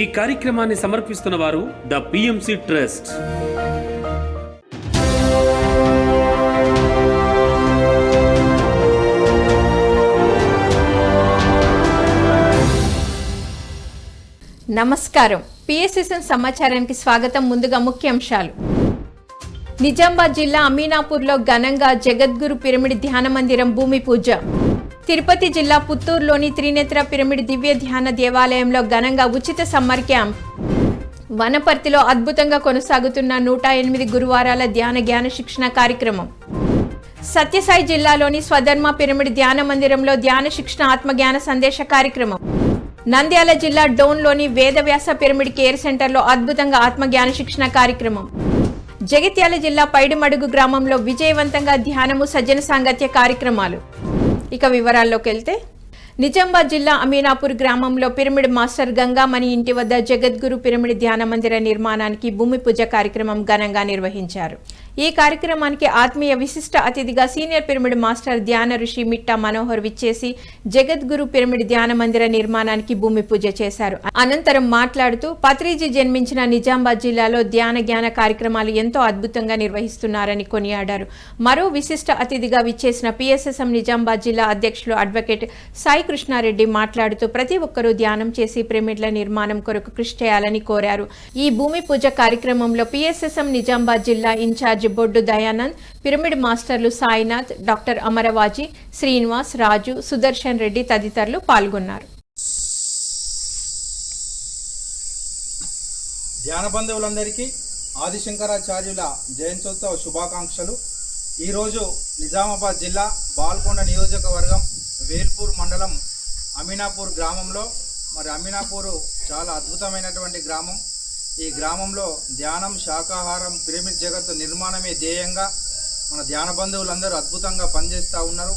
ఈ కార్యక్రమాన్ని సమర్పిస్తున్న వారు ద పిఎంసి ట్రస్ట్ నమస్కారం. పిఎస్ఎస్ఎన్ సమాచారానికి స్వాగతం. ముందుగా ముఖ్యాంశాలు. నిజామాబాద్ జిల్లా అమీనాపూర్లో ఘనంగా జగద్గురు పిరమిడ్ ధ్యాన మందిరం భూమి పూజ. తిరుపతి జిల్లా పుత్తూరులోని త్రినేత్ర పిరమిడ్ దివ్య ధ్యాన దేవాలయంలో ఘనంగా ఉచిత సమ్మర్ క్యాంప్. వనపర్తిలో అద్భుతంగా కొనసాగుతున్న నూట ఎనిమిది గురువారాల ధ్యాన జ్ఞాన శిక్షణ కార్యక్రమం. సత్యసాయి జిల్లాలోని స్వధర్మ పిరమిడ్ ధ్యాన మందిరంలో ధ్యాన శిక్షణ ఆత్మజ్ఞాన సందేశ కార్యక్రమం. నంద్యాల జిల్లా డోన్లోని వేదవ్యాస పిరమిడ్ కేర్ సెంటర్లో అద్భుతంగా ఆత్మజ్ఞాన శిక్షణ కార్యక్రమం. జగిత్యాల జిల్లా పైడిమడుగు గ్రామంలో విజయవంతంగా ధ్యానము సజ్జన సాంగత్య కార్యక్రమాలు. ఇక వివరాల్లోకి వెళ్తే నిజామాబాద్ జిల్లా అమీనాపూర్ గ్రామంలో పిరమిడ్ మాస్టర్ గంగామణి ఇంటి వద్ద జగద్గురు పిరమిడ్ ధ్యాన మందిర నిర్మాణానికి భూమి పూజ కార్యక్రమం ఘనంగా నిర్వహించారు. ఈ కార్యక్రమానికి ఆత్మీయ విశిష్ట అతిథిగా సీనియర్ పిరమిడ్ మాస్టర్ ధ్యాన ఋషి మిట్టా మనోహర్ విచ్చేసి జగద్గురు పిరమిడ్ ధ్యాన మందిర నిర్మాణానికి భూమి పూజ చేశారు. అనంతరం మాట్లాడుతూ పత్రిజీ జన్మించిన నిజామాబాద్ జిల్లాలో ధ్యాన జ్ఞాన కార్యక్రమాలు ఎంతో అద్భుతంగా నిర్వహిస్తున్నారని కొనియాడారు. మరో విశిష్ట అతిథిగా విచ్చేసిన పిఎస్ఎస్ఎం నిజామాబాద్ జిల్లా అధ్యక్షులు అడ్వకేట్ సాయి కృష్ణారెడ్డి మాట్లాడుతూ ప్రతి ఒక్కరూ ధ్యానం చేసి పిరమిడ్ల నిర్మాణం కొరకు కృషి చేయాలని కోరారు. ఈ భూమి పూజ కార్యక్రమంలో పిఎస్ఎస్ఎం నిజామాబాద్ జిల్లా ఇన్ఛార్జ్ బొడ్డు దయానంద్ పిరమిడ్ మాస్టర్లు సాయినాథ్ డాక్టర్ అమరవాజీ శ్రీనివాస్ రాజు సుదర్శన్ రెడ్డి తదితరులు పాల్గొన్నారు. ధ్యాన బంధువులందరికీ ఆదిశంకరాచార్యుల జయంత్యోత్సవ శుభాకాంక్షలు. ఈరోజు నిజామాబాద్ జిల్లా బాల్కొండ నియోజకవర్గం వేల్పూర్ మండలం అమీనాపూర్ గ్రామంలో మరి అమీనాపూరు చాలా అద్భుతమైనటువంటి గ్రామం. ఈ గ్రామంలో ధ్యానం శాకాహారం పిరమిడ్ జగత్తు నిర్మాణమే ధ్యేయంగా మన ధ్యాన బంధువులందరూ అద్భుతంగా పనిచేస్తూ ఉన్నారు.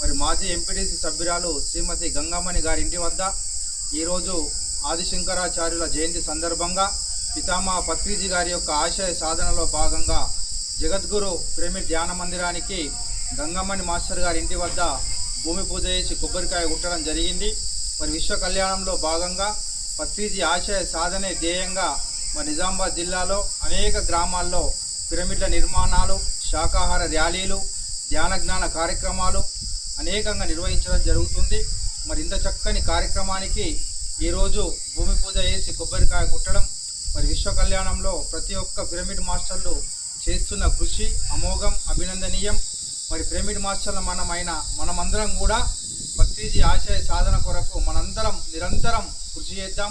మరి మాజీ ఎంపీటీసీ సభ్యురాలు శ్రీమతి గంగమ్మని గారి ఇంటి వద్ద ఈరోజు ఆదిశంకరాచార్యుల జయంతి సందర్భంగా పితామహ పత్రిజీ గారి యొక్క ఆశయ సాధనలో భాగంగా జగద్గురు పిరమిడ్ ధ్యాన మందిరానికి గంగమ్మని మాస్టర్ గారి ఇంటి వద్ద భూమి పూజ చేసి కొబ్బరికాయ కుట్టడం జరిగింది. మరి విశ్వ కళ్యాణంలో భాగంగా పత్రిజీ ఆశయ సాధనే ధ్యేయంగా మరి నిజామాబాద్ జిల్లాలో అనేక గ్రామాల్లో పిరమిడ్ల నిర్మాణాలు శాకాహార ర్యాలీలు ధ్యాన జ్ఞాన కార్యక్రమాలు అనేకంగా నిర్వహించడం జరుగుతుంది. మరి ఇంత చక్కని కార్యక్రమానికి ఈరోజు భూమి పూజ చేసి కొబ్బరికాయ కుట్టడం మరి విశ్వ కళ్యాణంలో ప్రతి ఒక్క పిరమిడ్ మాస్టర్లు చేస్తున్న కృషి అమోఘం అభినందనీయం. మరి పిరమిడ్ మాస్టర్ల మనమైన మనమందరం కూడా భక్తిజీ ఆశయ సాధన కొరకు మనందరం నిరంతరం కృషి చేద్దాం.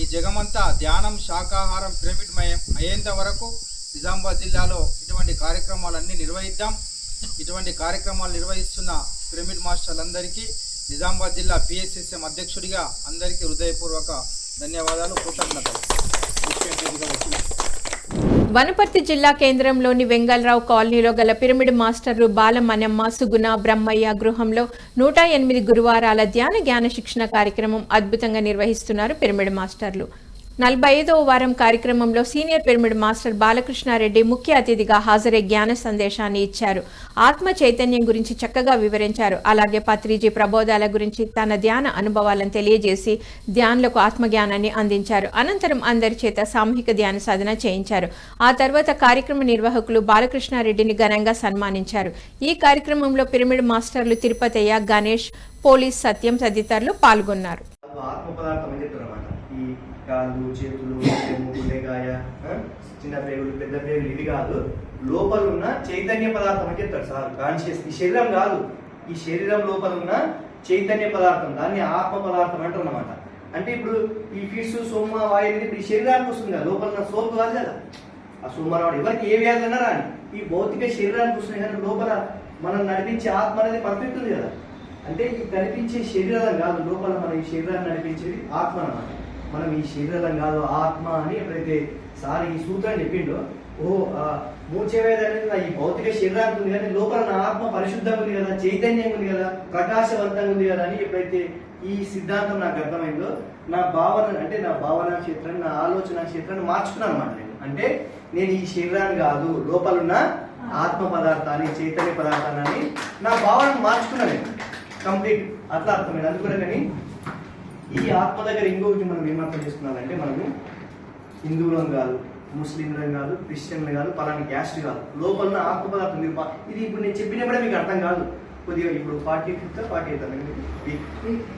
ఈ జగమంతా ధ్యానం శాకాహారం పిరమిడ్ మయం అయ్యేంత వరకు నిజామాబాద్ జిల్లాలో ఇటువంటి కార్యక్రమాలన్నీ నిర్వహిద్దాం. ఇటువంటి కార్యక్రమాలు నిర్వహిస్తున్న పిరమిడ్ మాస్టర్లందరికీ నిజామాబాద్ జిల్లా పిఎస్ఎస్ఎం అధ్యక్షుడిగా అందరికీ హృదయపూర్వక ధన్యవాదాలు కృతజ్ఞతలు. వనపర్తి జిల్లా కేంద్రంలోని వెంగళరావు కాలనీలో గల పిరమిడ్ మాస్టర్లు బాలమనమ్మ సుగుణ బ్రహ్మయ్య గృహంలో నూట ఎనిమిది గురువారాల ధ్యాన జ్ఞాన శిక్షణ కార్యక్రమం అద్భుతంగా నిర్వహిస్తున్నారు పిరమిడ్ మాస్టర్లు. నలభై ఐదవ వారం కార్యక్రమంలో సీనియర్ పిరమిడ్ మాస్టర్ బాలకృష్ణారెడ్డి ముఖ్య అతిథిగా హాజరై జ్ఞాన సందేశాన్ని ఇచ్చారు. ఆత్మ చైతన్యం గురించి చక్కగా వివరించారు. అలాగే పత్రిజీ ప్రబోధాల గురించి తన ధ్యాన అనుభవాలను తెలియజేసి ధ్యానులకు ఆత్మజ్ఞానాన్ని అందించారు. అనంతరం అందరి చేత సామూహిక ధ్యాన సాధన చేయించారు. ఆ తర్వాత కార్యక్రమ నిర్వాహకులు బాలకృష్ణారెడ్డిని ఘనంగా సన్మానించారు. ఈ కార్యక్రమంలో పిరమిడ్ మాస్టర్లు తిరుపతయ్య గణేష్ పోలీస్ సత్యం తదితరులు పాల్గొన్నారు. కాళ్ళు చేతులు ముక్కు, గుండెకాయ చిన్న పేగులు పెద్ద పేగులు ఇవి కాదు. లోపల ఉన్న చైతన్య పదార్థం అని చెప్తారు సార్. కాన్షియస్ ఈ శరీరం కాదు. ఈ శరీరం లోపల ఉన్న చైతన్య పదార్థం. దాన్ని ఆత్మ పదార్థం అంటారు అనమాట అంటే ఇప్పుడు ఈ ఫిట్స్ సోమ వాయు అనేది ఇప్పుడు ఈ శరీరానికి వస్తుంది కదా. లోపల సోప్ కాదు కదా. ఆ సోమవారం ఎవరికి ఏ వ్యాధి అన్నా రాని ఈ భౌతిక శరీరానికి వస్తున్నాయి కానీ లోపల మనం నడిపించే ఆత్మ అనేది పర్ఫెక్ట్ ఉంది కదా. అంటే ఈ కనిపించే శరీరం కాదు. లోపల మన ఈ శరీరాన్ని నడిపించేది ఆత్మ అనమాట మనం ఈ శరీరం కాదు ఆత్మ అని ఎప్పుడైతే సార్ ఈ సూత్రాన్ని చెప్పిండో ఓ ఆ, అనేది నా ఈ భౌతిక శరీరానికి ఉంది కానీ లోపల నా ఆత్మ పరిశుద్ధంగా ఉంది కదా చైతన్యం ఉంది కదా ప్రకాశవంతంగా ఉంది కదా అని ఎప్పుడైతే ఈ సిద్ధాంతం నాకు అర్థమైందో నా భావన అంటే నా భావన క్షేత్రాన్ని నా ఆలోచన క్షేత్రాన్ని మార్చుకున్నాను అనమాట నేను. అంటే నేను ఈ శరీరాన్ని కాదు లోపల ఉన్న ఆత్మ పదార్థాన్ని చైతన్య పదార్థాన్ని నా భావనను మార్చుకున్నాను నేను. కంప్లీట్ అట్లా అర్థమైంది. అందుకనే కానీ ఈ ఆత్మ దగ్గర ఇంకొకటి మనం ఏమర్థం చేసుకున్నామంటే మనము హిందువులం కాదు ముస్లింలం కాదు క్రిస్టియన్లు కాదు పలాని క్యాస్ట్ కాదు. లోపల ఆత్మ పదార్థం మీరు ఇది ఇప్పుడు నేను చెప్పినప్పుడే మీకు అర్థం కాదు. కొద్దిగా ఇప్పుడు forty fifth forty eighth week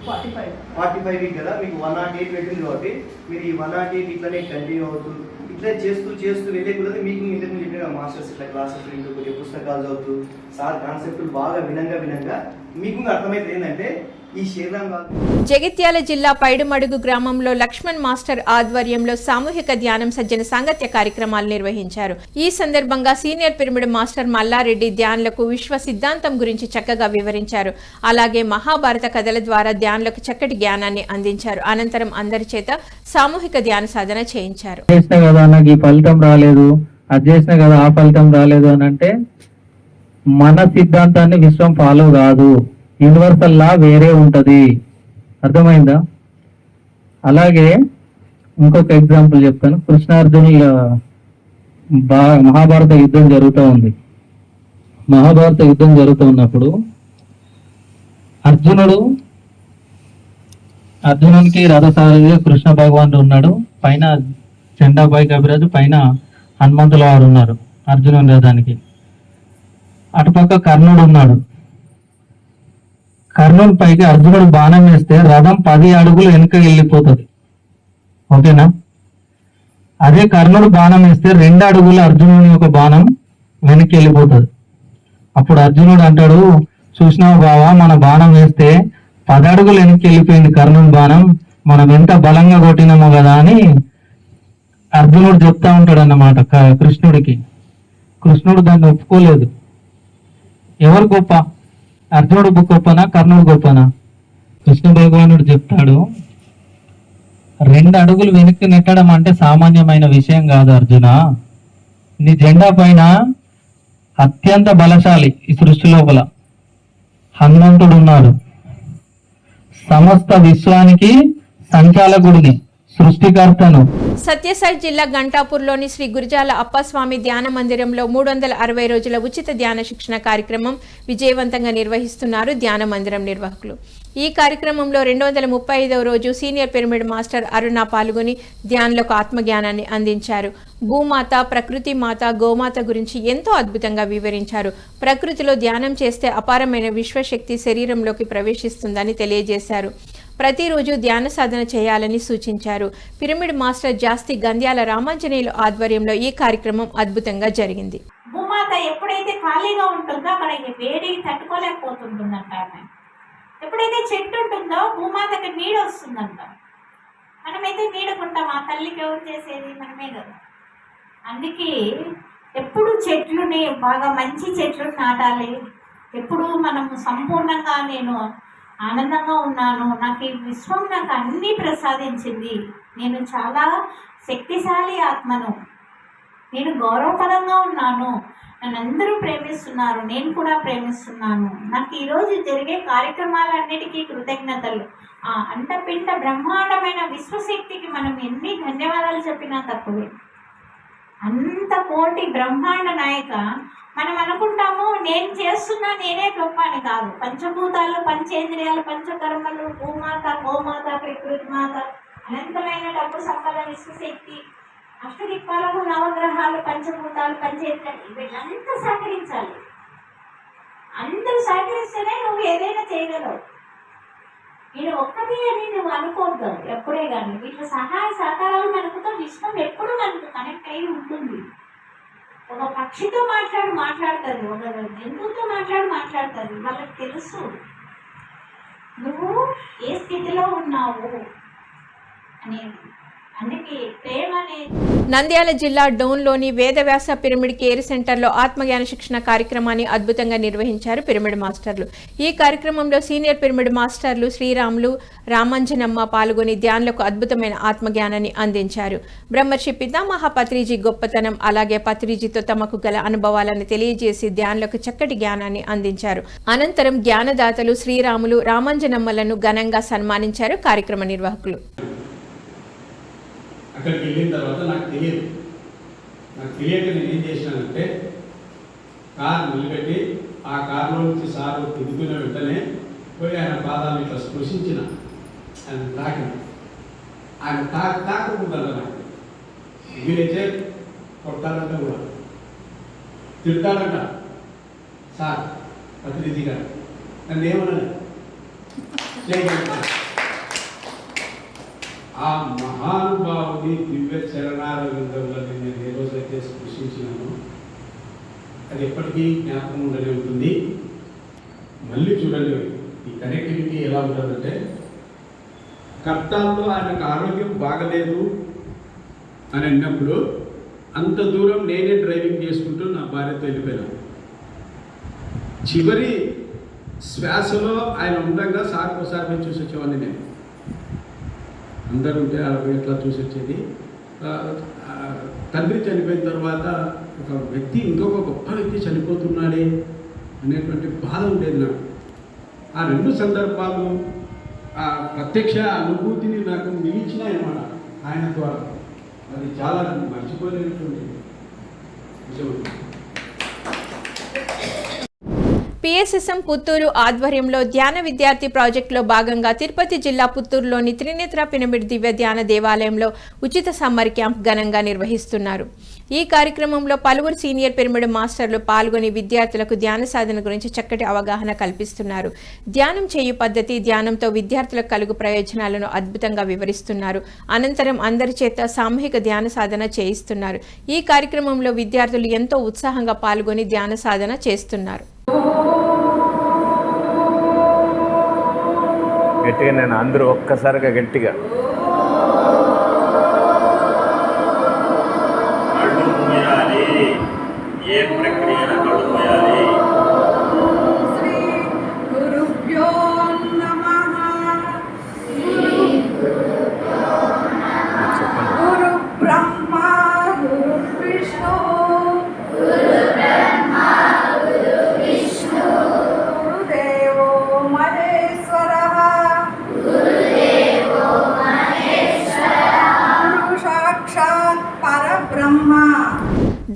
forty five forty five week కదా మీకు వన్ నాట్ ఎయిట్ పెట్టింది కాబట్టి మీరు ఈ వన్ నాట్ ఎయిట్ ఇట్లనే కంటిన్యూ అవుతూ ఇట్లా చేస్తూ చేస్తూ వెళ్ళే కొద్దీ మీకు ఇంతకు చెప్పిన మాస్టర్స్ ఇట్లా క్లాసెస్ వింటూ కొద్దిగా పుస్తకాలు చదువుతూ సార్ కాన్సెప్ట్లు బాగా వినంగా వినంగా మీకు ఇంకా అర్థమైతే ఏంటంటే జగిత్యాల జిల్లా పైడుమడుగు గ్రామంలో లక్ష్మణ్ మాస్టర్ ఆధ్వర్యంలో సామూహిక ధ్యానం సజ్జన సాంగత్య కార్యక్రమాలు నిర్వహించారు. ఈ సందర్భంగా సీనియర్ పిరమిడ్ మాస్టర్ మల్లారెడ్డి ధ్యానులకు విశ్వ సిద్ధాంతం గురించి చక్కగా వివరించారు. అలాగే మహాభారత కథల ద్వారా ధ్యానులకు చక్కటి జ్ఞానాన్ని అందించారు. అనంతరం అందరి చేత సామూహిక ధ్యాన సాధన చేయించారు. చేసిన కదా నాకు ఈ ఫలితం రాలేదు. అది చేసిన కదా ఆ ఫలితం రాలేదు అని అంటే మన సిద్ధాంతాన్ని విశ్వం ఫాలో కాదు. యూనివర్సల్ లా వేరే ఉంటుంది. అర్థమైందా? అలాగే ఇంకొక ఎగ్జాంపుల్ చెప్తాను. కృష్ణార్జునుల బా మహాభారత యుద్ధం జరుగుతూ ఉంది. మహాభారత యుద్ధం జరుగుతూ ఉన్నప్పుడు అర్జునుడు అర్జునునికి రథసారిగా కృష్ణ భగవానుడు ఉన్నాడు. పైన చండాబాయి కవిరాజు పైన హనుమంతుల వారు ఉన్నారు అర్జునుని రథానికి. అటుపక్క కర్ణుడు ఉన్నాడు. కర్ణుని పైకి అర్జునుడు బాణం వేస్తే రథం పది అడుగులు వెనుక వెళ్ళిపోతుంది. ఓకేనా? అదే కర్ణుడు బాణం వేస్తే రెండు అడుగులు అర్జునుని యొక్క బాణం వెనక్కి వెళ్ళిపోతుంది. అప్పుడు అర్జునుడు అంటాడు చూసినావు బావా మన బాణం వేస్తే పదడుగులు వెనక్కి వెళ్ళిపోయింది కర్ణుని బాణం. మనం ఎంత బలంగా కొట్టినామో కదా అని అర్జునుడు చెప్తా ఉంటాడు అన్నమాట కృష్ణుడికి. కృష్ణుడు దాన్ని ఒప్పుకోలేదు. ఎవరు గొప్ప అర్జునుడు గొప్పనా? కర్ణుడు గొప్పనా? కృష్ణ భగవానుడు చెప్తాడు రెండు అడుగులు వెనక్కి నెట్టడం అంటే సామాన్యమైన విషయం కాదు అర్జున. నీ జెండా పైన అత్యంత బలశాలి ఈ సృష్టి లోపల. హనుమంతుడు ఉన్నాడు సమస్త విశ్వానికి సంచాలకుడిని. సృష్టికర్తను. సత్యసాయి జిల్లా గంటాపూర్లోని శ్రీ గురిజాల అప్పస్వామి ధ్యాన మందిరంలో మూడు వందల అరవై రోజుల ఉచిత ధ్యాన శిక్షణ కార్యక్రమం విజయవంతంగా నిర్వహిస్తున్నారు ధ్యాన మందిరం నిర్వాహకులు. ఈ కార్యక్రమంలో రెండు వందల ముప్పై ఐదవ రోజు సీనియర్ పిరమిడ్ మాస్టర్ అరుణ పాల్గొని ధ్యానులకు ఆత్మజ్ఞానాన్ని అందించారు. భూమాత ప్రకృతి మాత గోమాత గురించి ఎంతో అద్భుతంగా వివరించారు. ప్రకృతిలో ధ్యానం చేస్తే అపారమైన విశ్వశక్తి శరీరంలోకి ప్రవేశిస్తుందని తెలియజేశారు. ప్రతిరోజు ధ్యాన సాధన చేయాలని సూచించారు. పిరమిడ్ మాస్టర్ జాస్తి గంధ్యాల రామాంజనేయులు ఆధ్వర్యంలో ఈ కార్యక్రమం అద్భుతంగా జరిగింది. భూమాత ఎప్పుడైతే ఖాళీగా ఉంటుందో అక్కడ వేడి తట్టుకోలేకపోతుంటుందంట ఎప్పుడైతే చెట్టు ఉంటుందో భూమాతకి నీడ వస్తుందంట. మనమైతే నీడకుంటాం ఆ తల్లికి ఎవరు చేసేది మనమే కదా. అందుకే ఎప్పుడు చెట్లుని బాగా మంచి చెట్లు నాటాలి. ఎప్పుడు మనము సంపూర్ణంగా నేను ఆనందంగా ఉన్నాను నాకు ఈ విశ్వం నాకు అన్నీ ప్రసాదించింది. నేను చాలా శక్తిశాలి ఆత్మను. నేను గౌరవపరంగా ఉన్నాను. నన్ను అందరూ ప్రేమిస్తున్నారు నేను కూడా ప్రేమిస్తున్నాను. నాకు ఈరోజు జరిగే కార్యక్రమాలన్నిటికీ కృతజ్ఞతలు. ఆ అంటపిండ బ్రహ్మాండమైన విశ్వశక్తికి మనం ఎన్ని ధన్యవాదాలు చెప్పినా తక్కువే. అంత కోటి బ్రహ్మాండ నాయక మనం అనుకుంటాము నేను చేస్తున్నా నేనే గొప్ప అని కాదు. పంచభూతాలు పంచేంద్రియాలు పంచకర్మలు భూమాత గోమాత ప్రకృతి మాత అనంతమైన డబ్బు సంపద విశ్వశక్తి అష్టదిక్పాలకు నవగ్రహాలు పంచభూతాలు పంచేంద్రియాలు వీళ్ళంతా సహకరించాలి అందరూ సహకరిస్తేనే నువ్వు ఏదైనా చేయగలవు. నేను ఒక్కటి అని నువ్వు అనుకోవద్దు. ఎప్పుడే కానీ వీళ్ళ సహాయ సహకారాలు మనకుతో విశ్వం ఎప్పుడు మనకు కనెక్ట్ అయి ఉంటుంది. ఒక పక్షితో మాట్లాడు మాట్లాడుతుంది ఒక జంతువుతో మాట్లాడు మాట్లాడుతుంది వాళ్ళకి తెలుసు. నువ్వు ఏ స్థితిలో ఉన్నావు అనేది. నంద్యాల జిల్లా డౌన్లోని వేదవ్యాస పిరమిడ్ కేర్ సెంటర్లో ఆత్మజ్ఞాన శిక్షణ కార్యక్రమాన్ని అద్భుతంగా నిర్వహించారు పిరమిడ్ మాస్టర్లు. ఈ కార్యక్రమంలో సీనియర్ పిరమిడ్ మాస్టర్లు శ్రీరాములు రామంజనమ్మ పాల్గొని ధ్యానులకు అద్భుతమైన ఆత్మజ్ఞానాన్ని అందించారు. బ్రహ్మర్షి పితామహ పత్రిజీ గొప్పతనం అలాగే పత్రిజీతో తమకు గల అనుభవాలను తెలియజేసి ధ్యానులకు చక్కటి జ్ఞానాన్ని అందించారు. అనంతరం జ్ఞానదాతలు శ్రీరాములు రామంజనమ్మలను ఘనంగా సన్మానించారు కార్యక్రమ నిర్వాహకులు. అక్కడికి వెళ్ళిన తర్వాత నాకు తెలియదు. నాకు తెలియక నేను ఏం చేసినానంటే కారు నిలబెట్టి ఆ కారులో నుంచి సారు దిగుతున్న వెంటనే పోయి ఆయన పాదాలు ఇట్లా స్పృశించిన. ఆయన తాకిన ఆయన తా తాకకుండా నాకు వీలైతే కొట్టాలంట కూడా. తిట్టాలంట సార్ ప్రతినిధి గారు. నన్ను ఏమన్నా ఆ మహానుభావుని దివ్య చరణాల నేను ఏ రోజైతే స్పృశించినాను అది ఎప్పటికీ జ్ఞాపకం ఉండనే ఉంటుంది. మళ్ళీ చూడండి ఈ కనెక్టివిటీ ఎలా ఉంటుందంటే కర్తాల్లో ఆయనకు ఆరోగ్యం బాగలేదు అని అన్నప్పుడు అంత దూరం నేనే డ్రైవింగ్ చేసుకుంటూ నా భార్యతో వెళ్ళిపోయాను. చివరి శ్వాసలో ఆయన ఉండగా సార్ ఒకసారి పోయి చూసి వచ్చేవాడిని నేను. అందరూ ఉంటే అలా ఎట్లా చూసి వచ్చేది? తండ్రి చనిపోయిన తర్వాత ఒక వ్యక్తి ఇంకొక గొప్ప వ్యక్తి చనిపోతున్నాడే అనేటువంటి బాధ ఉండేది నాకు. ఆ రెండు సందర్భాలు ఆ ప్రత్యక్ష అనుభూతిని నాకు మిగిల్చినాయన్నమాట ఆయన ద్వారా. అది చాలా మర్చిపోలేనటువంటి విషయం. పిఎస్ఎస్ఎం పుత్తూరు ఆధ్వర్యంలో ధ్యాన విద్యార్థి ప్రాజెక్టులో భాగంగా తిరుపతి జిల్లా పుత్తూరులోని త్రినేత్ర పిరమిడ్ దివ్య ధ్యాన దేవాలయంలో ఉచిత సమ్మర్ క్యాంప్ ఘనంగా నిర్వహిస్తున్నారు. ఈ కార్యక్రమంలో పలువురు సీనియర్ పిరమిడ్ మాస్టర్లు పాల్గొని విద్యార్థులకు ధ్యాన సాధన గురించి చక్కటి అవగాహన కల్పిస్తున్నారు. ధ్యానం చేయు పద్ధతి ధ్యానంతో విద్యార్థులకు కలుగు ప్రయోజనాలను అద్భుతంగా వివరిస్తున్నారు. అనంతరం అందరి చేత సామూహిక ధ్యాన సాధన చేయిస్తున్నారు. ఈ కార్యక్రమంలో విద్యార్థులు ఎంతో ఉత్సాహంగా పాల్గొని ధ్యాన సాధన చేస్తున్నారు. గట్టిగా నేను అందరూ ఒక్కసారిగా గట్టిగా. ఏ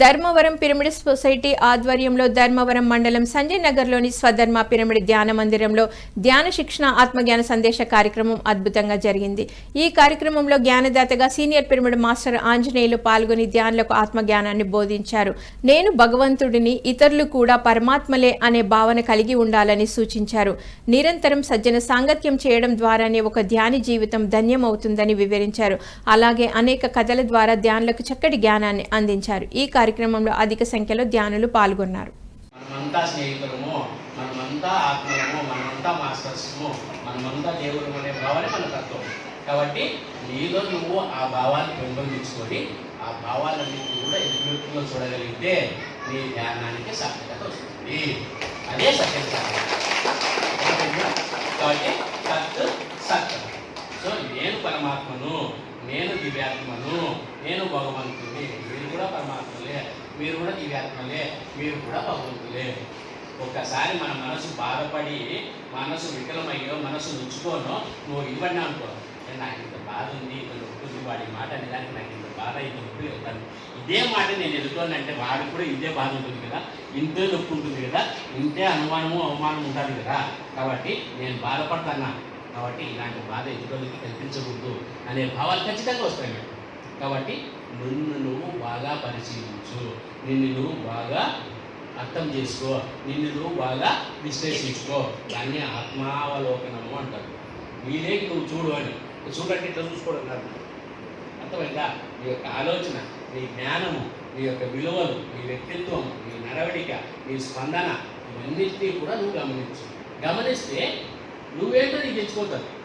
ధర్మవరం పిరమిడ్ సొసైటీ ఆధ్వర్యంలో ధర్మవరం మండలం సంజయ్ నగర్లోని స్వధర్మ పిరమిడ్ ధ్యాన మందిరంలో ధ్యాన శిక్షణ ఆత్మజ్ఞాన సందేశ కార్యక్రమం అద్భుతంగా జరిగింది. ఈ కార్యక్రమంలో జ్ఞానదాతగా సీనియర్ పిరమిడ్ మాస్టర్ ఆంజనేయులు పాల్గొని ధ్యానులకు ఆత్మజ్ఞానాన్ని బోధించారు. నేను భగవంతుడిని ఇతరులు కూడా పరమాత్మలే అనే భావన కలిగి ఉండాలని సూచించారు. నిరంతరం సజ్జన సాంగత్యం చేయడం ద్వారానే ఒక ధ్యాని జీవితం ధన్యమవుతుందని వివరించారు. అలాగే అనేక కథల ద్వారా ధ్యానులకు చక్కటి జ్ఞానాన్ని అందించారు. ఈ కార్యక్రమంలో అధిక సంఖ్యలో ధ్యానులు పాల్గొన్నారు. మనమంతా స్నేహితులము మనమంతా ఆత్మలము మనమంతా మాస్టర్స్ము మనమంతా దేవుడు అనే భావనే మన తత్వం. కాబట్టి నీలో నువ్వు ఆ భావాన్ని పెంపొందించుకొని ఆ భావాలన్నింటినీ కూడా ఎదుగులో చూడగలిగితే నీ ధ్యానానికి సార్థకత వస్తుంది. అదే సత్యం కాబట్టి సత్ సత్ సో నేను పరమాత్మను నేను దివ్యాత్మను నేను భగవంతుని మీరు కూడా పరమాత్మలే. మీరు కూడా దివ్యాత్మలే. మీరు కూడా భగవంతులే. ఒక్కసారి మన మనసు బాధపడి మనసు వికలమయ్యో మనసు నుంచుకోనో నువ్వు ఇవ్వండి అనుకో. నాకు ఇంత బాధ ఉంది ఇంత నొప్పి వాడి మాట నిజానికి నాకు ఇంత బాధ ఇంత నొప్పి వెళ్తాను ఇదే మాట నేను ఎదుర్కోనంటే వాడు కూడా ఇదే బాధ ఉంటుంది కదా. ఇంతే నొప్పి ఉంటుంది కదా. ఇంతే అనుమానము అవమానం ఉంటుంది కదా. కాబట్టి నేను బాధపడతాను? కాబట్టి ఇలాంటి బాధ ఎదురోళ్ళకి కల్పించకూడదు అనే భావాలు ఖచ్చితంగా వస్తాయి మీరు కాబట్టి నిన్ను నువ్వు బాగా పరిశీలించు. నిన్ను నువ్వు బాగా అర్థం చేసుకో. నిన్ను నువ్వు బాగా విశ్లేషించుకో. దాన్ని ఆత్మావలోకనము అంటారు. వీలేకి నువ్వు చూడు అని. చూడండి ఇట్లా చూసుకోవడం కాదు. అర్థమైందా? నీ యొక్క ఆలోచన నీ జ్ఞానము నీ యొక్క విలువలు నీ వ్యక్తిత్వం నీ నడవడిక నీ స్పందన ఇవన్నిటినీ కూడా నువ్వు గమనించు. గమనిస్తే నువ్వేంటో నీకు తెచ్చిపోతావు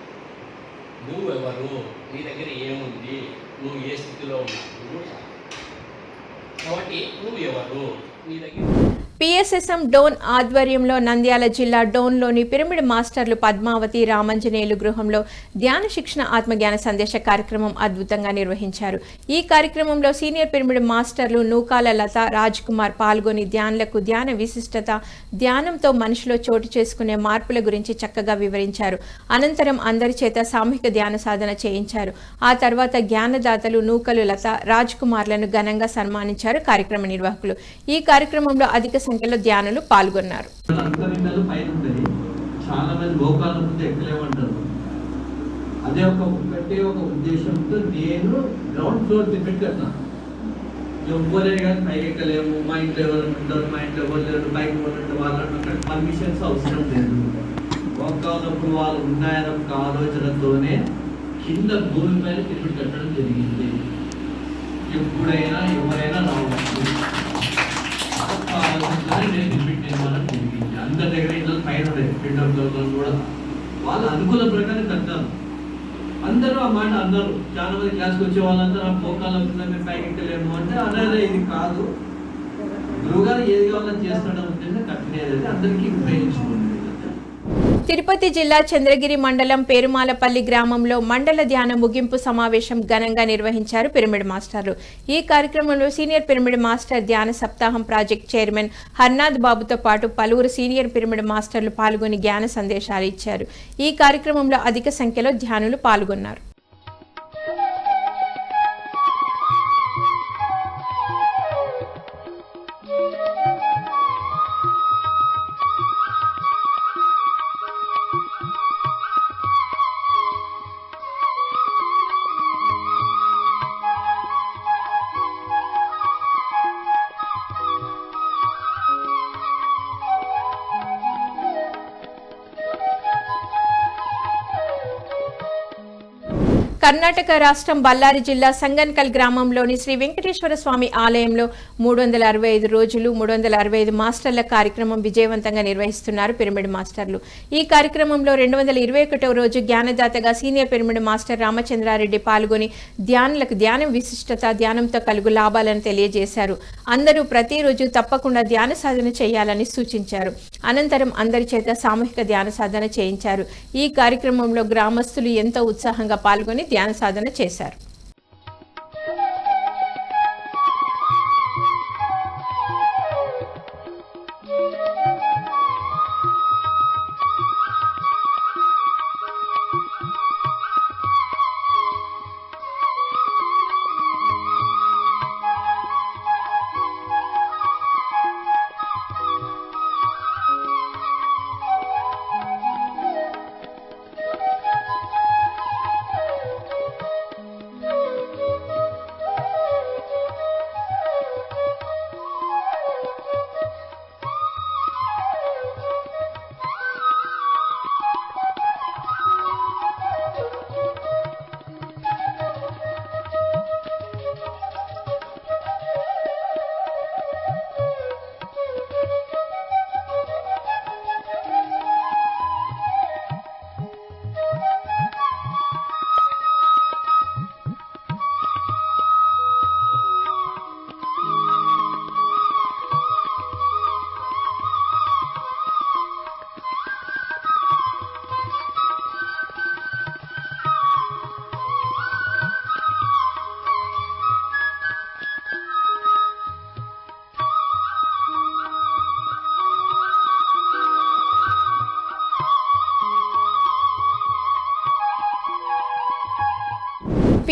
నువ్వెవరు? నీ దగ్గర ఏముంది? నువ్వు ఏ స్థితిలో ఉన్నావు? కాబట్టి నువ్వు ఎవరు? నీ దగ్గర పిఎస్ఎస్ఎం డోన్ ఆధ్వర్యంలో నంద్యాల జిల్లా డోన్లోని పిరమిడ్ మాస్టర్లు పద్మావతి రామంజనేయులు గృహంలో ధ్యాన శిక్షణ ఆత్మజ్ఞాన సందేశ కార్యక్రమం అద్భుతంగా నిర్వహించారు. ఈ కార్యక్రమంలో సీనియర్ పిరమిడ్ మాస్టర్లు నూకాల లత రాజ్ కుమార్ పాల్గొని ధ్యానులకు ధ్యాన విశిష్టత ధ్యానంతో మనిషిలో చోటు చేసుకునే మార్పుల గురించి చక్కగా వివరించారు. అనంతరం అందరి చేత సామూహిక ధ్యాన సాధన చేయించారు. ఆ తర్వాత జ్ఞానదాతలు నూకలు లత రాజ్ కుమార్లను ఘనంగా సన్మానించారు కార్యక్రమ నిర్వాహకులు. ఈ కార్యక్రమంలో అధిక సంఖ్యలో ధ్యానులు పాల్గొన్నారు. ఉంటుంది. చాలా మంది మోకాళ్ళ ముందు ఎక్కలేమంటారు. అదే ఒక ఒకటే ఒక ఉద్దేశంతో నేను గ్రౌండ్ ఫ్లోర్ తిప్పెట్టి కట్టాను. ఎవ్వరే కానీ పైకి ఎక్కలేము. మా ఇంట్లో ఎవరు ఉంటారు మా ఇంట్లో ఎవరు లేరు పైకి పోలంటే వాళ్ళంటే పర్మిషన్స్ అవసరం లేదు. ఒక్కప్పుడు వాళ్ళు ఉన్నాయన్న ఒక ఆలోచనతోనే కింద భూమి పైన తిప్పి కట్టడం జరిగింది. ఎప్పుడైనా ఎవరైనా రావచ్చు. ఒక్క నేను తిప్పి నిర్మాణం జరిగింది అందరి దగ్గర ఇళ్ళ పైన ఉన్నాయి ఫ్రీడమ్ కూడా వాళ్ళ అనుకూల ప్రకారం కట్టాను అందరూ ఆ మాట అన్నారు చాలా మంది క్లాస్కి వచ్చే వాళ్ళందరూ ఆ పోకాలు అవుతుందా మేము పైకి ఎక్కలేము అంటే అదే ఇది కాదు గురువుగారు ఏది కావాలని చేస్తాడో ఉద్దేశం కట్టినది అందరికీ ఉపయోగించుకోండి తిరుపతి జిల్లా చంద్రగిరి మండలం పేరుమాలపల్లి గ్రామంలో మండల ధ్యాన ముగింపు సమావేశం ఘనంగా నిర్వహించారు పిరమిడ్ మాస్టర్లు. ఈ కార్యక్రమంలో సీనియర్ పిరమిడ్ మాస్టర్ ధ్యాన సప్తాహం ప్రాజెక్ట్ చైర్మన్ హర్నాథ్ బాబుతో పాటు పలువురు సీనియర్ పిరమిడ్ మాస్టర్లు పాల్గొని జ్ఞాన సందేశాలు ఇచ్చారు. ఈ కార్యక్రమంలో అధిక సంఖ్యలో ధ్యానులు పాల్గొన్నారు. కర్ణాటక రాష్ట్రం బళ్ళారి జిల్లా సంగన్కల్ గ్రామంలోని శ్రీ వెంకటేశ్వర స్వామి ఆలయంలో మూడు వందల అరవై ఐదు రోజులు మూడు వందల అరవై ఐదు మాస్టర్ల కార్యక్రమం విజయవంతంగా నిర్వహిస్తున్నారు పిరమిడ్ మాస్టర్లు. ఈ కార్యక్రమంలో రెండు వందల ఇరవై ఒకటవ రోజు జ్ఞానదాతగా సీనియర్ పిరమిడ్ మాస్టర్ రామచంద్రారెడ్డి పాల్గొని ధ్యానులకు ధ్యానం విశిష్టత ధ్యానంతో కలుగు లాభాలను తెలియజేశారు. అందరూ ప్రతిరోజు తప్పకుండా ధ్యాన సాధన చేయాలని సూచించారు. అనంతరం అందరి చేత సామూహిక ధ్యాన సాధన చేయించారు. ఈ కార్యక్రమంలో గ్రామస్తులు ఎంతో ఉత్సాహంగా పాల్గొని ధ్యాన సాధన చేశారు.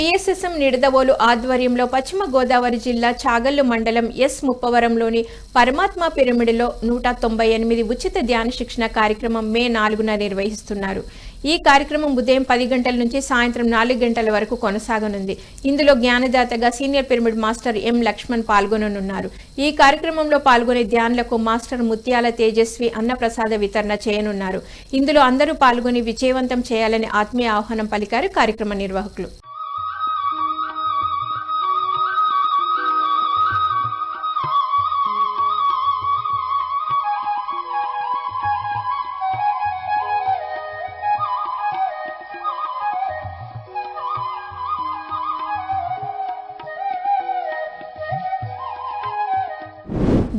పిఎస్ఎస్ఎం నిడదవోలు ఆధ్వర్యంలో పశ్చిమ గోదావరి జిల్లా చాగల్లు మండలం ఎస్ ముప్పవరంలోని పరమాత్మ పిరమిడ్లో నూట తొంభై ఎనిమిది ఉచిత ధ్యాన శిక్షణ కార్యక్రమం మే నాలుగున నిర్వహిస్తున్నారు. ఈ కార్యక్రమం ఉదయం పది గంటల నుంచి సాయంత్రం నాలుగు గంటల వరకు కొనసాగనుంది. ఇందులో జ్ఞానదాతగా senior pyramid master M Lakshman పాల్గొననున్నారు. ఈ కార్యక్రమంలో పాల్గొనే ధ్యానులకు మాస్టర్ ముత్యాల తేజస్వి అన్నప్రసాద వితరణ చేయనున్నారు. ఇందులో అందరూ పాల్గొని విజయవంతం చేయాలని ఆత్మీయ ఆహ్వానం పలికారు కార్యక్రమ నిర్వాహకులు.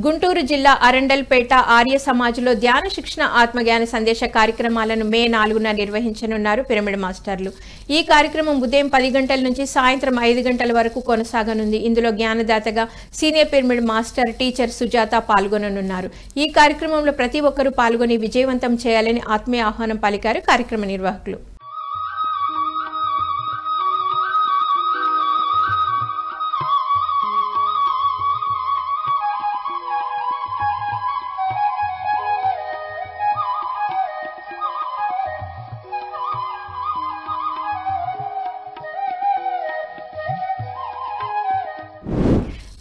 గుంటూరు జిల్లా అరండల్పేట ఆర్య సమాజ్లో ధ్యాన శిక్షణ ఆత్మజ్ఞాన సందేశ కార్యక్రమాలను మే నాలుగున నిర్వహించనున్నారు పిరమిడ్ మాస్టర్లు. ఈ కార్యక్రమం ఉదయం పది గంటల నుంచి సాయంత్రం ఐదు గంటల వరకు కొనసాగనుంది. ఇందులో జ్ఞానదాతగా senior pyramid master teacher Sujatha పాల్గొననున్నారు. ఈ కార్యక్రమంలో ప్రతి ఒక్కరూ పాల్గొని విజయవంతం చేయాలని ఆత్మీయ ఆహ్వానం పలికారు కార్యక్రమ నిర్వాహకులు.